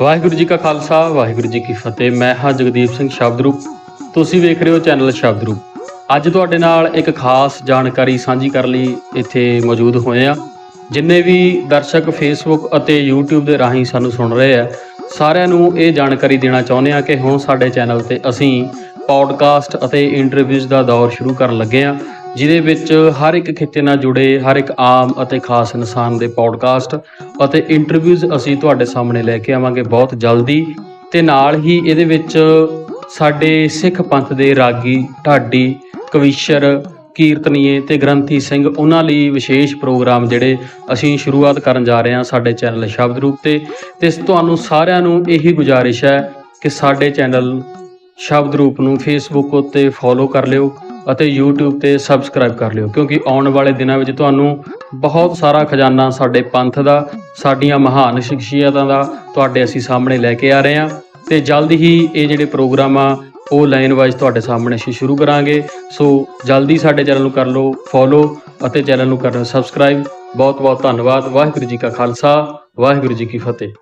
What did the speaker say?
ਵਾਹਿਗੁਰੂ ਜੀ ਕਾ ਖਾਲਸਾ, ਵਾਹਿਗੁਰੂ ਜੀ ਕੀ ਫਤਿਹ। ਮੈਂ ਹਾਂ ਜਗਦੀਪ ਸਿੰਘ ਸ਼ਬਦ ਰੂਪ ਤੁਸੀਂ ਵੇਖ ਰਹੇ ਹੋ ਚੈਨਲ ਸ਼ਬਦ ਰੂਪ ਅੱਜ ਤੁਹਾਡੇ ਨਾਲ ਇੱਕ ਖਾਸ ਜਾਣਕਾਰੀ ਸਾਂਝੀ ਕਰਨ ਲਈ ਇੱਥੇ ਮੌਜੂਦ ਹੋਏ ਆ ਜਿੰਨੇ ਵੀ ਦਰਸ਼ਕ ਫੇਸਬੁੱਕ ਅਤੇ YouTube ਦੇ ਰਾਹੀਂ ਸਾਨੂੰ ਸੁਣ ਰਹੇ ਆ, ਸਾਰਿਆਂ ਨੂੰ ਇਹ ਜਾਣਕਾਰੀ ਦੇਣਾ ਚਾਹੁੰਦੇ ਆ ਕਿ ਹੁਣ ਸਾਡੇ ਚੈਨਲ ਤੇ ਅਸੀਂ ਪੌਡਕਾਸਟ ਅਤੇ ਇੰਟਰਵਿਊਜ਼ ਦਾ ਦੌਰ ਸ਼ੁਰੂ ਕਰਨ ਲੱਗੇ ਆ ਜਿਹਦੇ ਵਿੱਚ ਹਰ ਇੱਕ ਖਿੱਤੇ ਨਾਲ ਜੁੜੇ ਹਰ ਇੱਕ ਆਮ ਅਤੇ ਖਾਸ ਇਨਸਾਨ ਦੇ ਪੌਡਕਾਸਟ ਅਤੇ ਇੰਟਰਵਿਊਜ਼ ਅਸੀਂ ਤੁਹਾਡੇ ਸਾਹਮਣੇ ਲੈ ਕੇ ਆਵਾਂਗੇ ਬਹੁਤ ਜਲਦੀ ਤੇ ਨਾਲ ਹੀ ਇਹਦੇ ਵਿੱਚ ਸਾਡੇ ਸਿੱਖ ਪੰਥ ਦੇ ਰਾਗੀ, ਢਾਡੀ, ਕਵੀਸ਼ਰ, ਕੀਰਤਨੀਏ ਤੇ ਗ੍ਰੰਥੀ ਸਿੰਘ, ਉਹਨਾਂ ਲਈ ਵਿਸ਼ੇਸ਼ ਪ੍ਰੋਗਰਾਮ ਜਿਹੜੇ ਅਸੀਂ ਸ਼ੁਰੂਆਤ ਕਰਨ ਜਾ ਰਹੇ ਹਾਂ ਸਾਡੇ ਚੈਨਲ ਸ਼ਬਦ ਰੂਪ ਤੇ। ਤੇ ਤੁਹਾਨੂੰ ਸਾਰਿਆਂ ਨੂੰ ਇਹੀ ਗੁਜ਼ਾਰਿਸ਼ ਹੈ ਕਿ ਸਾਡੇ ਚੈਨਲ ਸ਼ਬਦ ਰੂਪ ਨੂੰ ਫੇਸਬੁੱਕ ਉੱਤੇ ਫੋਲੋ ਕਰ ਲਿਓ। ਅਤੇ YouTube ਤੇ ਸਬਸਕ੍ਰਾਈਬ ਕਰ ਲਿਓ, ਕਿਉਂਕਿ ਆਉਣ ਵਾਲੇ ਦਿਨਾਂ ਵਿੱਚ ਤੁਹਾਨੂੰ ਬਹੁਤ ਸਾਰਾ ਖਜ਼ਾਨਾ ਸਾਡੇ ਪੰਥ ਦਾ, ਸਾਡੀਆਂ ਮਹਾਨ ਸ਼ਖਸੀਅਤਾਂ ਦਾ ਤੁਹਾਡੇ ਅਸੀਂ ਸਾਹਮਣੇ ਲੈ ਕੇ ਆ ਰਹੇ ਹਾਂ। ਤੇ ਜਲਦ ਹੀ ਇਹ ਜਿਹੜੇ ਪ੍ਰੋਗਰਾਮ ਆ, ਉਹ ਲਾਈਨ ਵਾਈਜ਼ ਤੁਹਾਡੇ ਸਾਹਮਣੇ ਅਸੀਂ ਸ਼ੁਰੂ ਕਰਾਂਗੇ। ਸੋ ਜਲਦੀ ਸਾਡੇ ਚੈਨਲ ਨੂੰ ਕਰ ਲਓ ਫੋਲੋ ਅਤੇ ਚੈਨਲ ਨੂੰ ਕਰ ਲਓ ਸਬਸਕ੍ਰਾਈਬ ਬਹੁਤ ਬਹੁਤ ਧੰਨਵਾਦ, ਵਾਹਿਗੁਰੂ ਜੀ ਕਾ ਖਾਲਸਾ, ਵਾਹਿਗੁਰੂ ਜੀ ਕੀ ਫਤਿਹ।